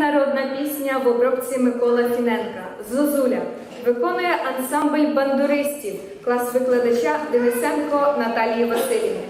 народна пісня в обробці Микола Фіненка Зозуля. Виконує ансамбль бандуристів, клас викладача Денисенко Наталії Васильівни.